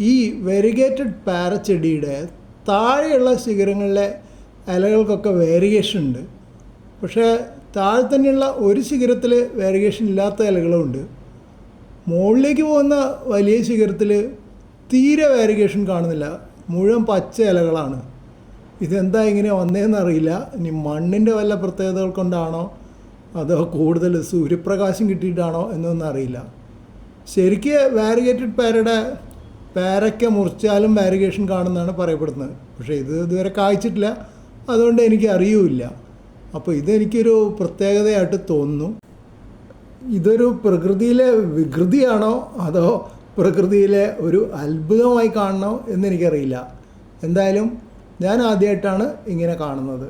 ഈ വെരിഗേറ്റഡ് പാരച്ചെടിയുടെ താഴെയുള്ള ശിഖരങ്ങളിലെ ഇലകൾക്കൊക്കെ വേരിയേഷൻ ഉണ്ട്. പക്ഷേ താഴെ തന്നെയുള്ള ഒരു ശിഖരത്തിൽ വേരിയേഷൻ ഇല്ലാത്ത ഇലകളുമുണ്ട് മുകളിലേക്ക് പോകുന്ന വലിയ ശിഖരത്തിൽ തീരെ വേരിയേഷൻ കാണുന്നില്ല. മുഴുവൻ പച്ച ഇലകളാണ്. ഇതെന്താ ഇങ്ങനെ വന്നതെന്ന് അറിയില്ല. ഇനി മണ്ണിന്റെ വല്ല പ്രത്യേകതകൾ കൊണ്ടാണോ? അതോ കൂടുതൽ സൂര്യപ്രകാശം കിട്ടിയിട്ടാണോ എന്നൊന്നും അറിയില്ല. ശരിക്കും വാരിഗേറ്റഡ് പേരയുടെ പേരയ്ക്ക മുറിച്ചാലും വാരിഗേഷൻ കാണുന്നതാണ് പറയപ്പെടുന്നത്. പക്ഷേ ഇത് ഇതുവരെ കായ്ച്ചിട്ടില്ല അതുകൊണ്ട് എനിക്ക് അറിയൂല അപ്പോൾ ഇതെനിക്കൊരു പ്രത്യേകതയായിട്ട് തോന്നുന്നു. ഇതൊരു പ്രകൃതിയിലെ വികൃതിയാണോ? അതോ പ്രകൃതിയിലെ ഒരു അത്ഭുതമായി കാണണോ എന്നെനിക്കറിയില്ല. എന്തായാലും ഞാൻ ആദ്യമായിട്ടാണ് ഇങ്ങനെ കാണുന്നത്.